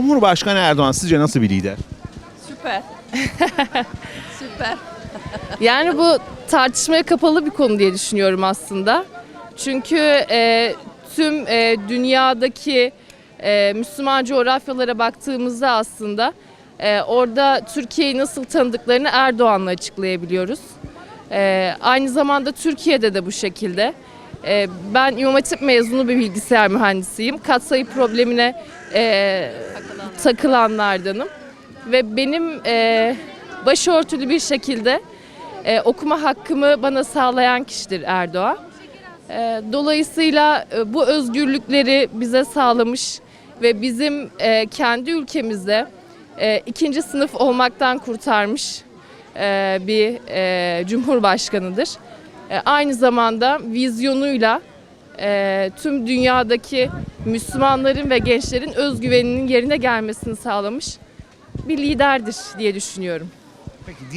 Cumhurbaşkanı Erdoğan sizce nasıl bir lider? Süper. Süper. Yani bu tartışmaya kapalı bir konu diye düşünüyorum aslında. Çünkü e, tüm e, dünyadaki e, Müslüman coğrafyalara baktığımızda aslında e, orada Türkiye'yi nasıl tanıdıklarını Erdoğan'la açıklayabiliyoruz. E, aynı zamanda Türkiye'de de bu şekilde. E, ben İmam Hatip mezunu bir bilgisayar mühendisiyim. Katsayı problemine e, takılanlardanım. Ve benim e, başörtülü bir şekilde e, okuma hakkımı bana sağlayan kişidir Erdoğan. E, dolayısıyla e, bu özgürlükleri bize sağlamış ve bizim e, kendi ülkemizde e, ikinci sınıf olmaktan kurtarmış e, bir e, cumhurbaşkanıdır. E, aynı zamanda vizyonuyla e, tüm dünyadaki Müslümanların ve gençlerin özgüveninin yerine gelmesini sağlamış bir liderdir diye düşünüyorum. Peki diğer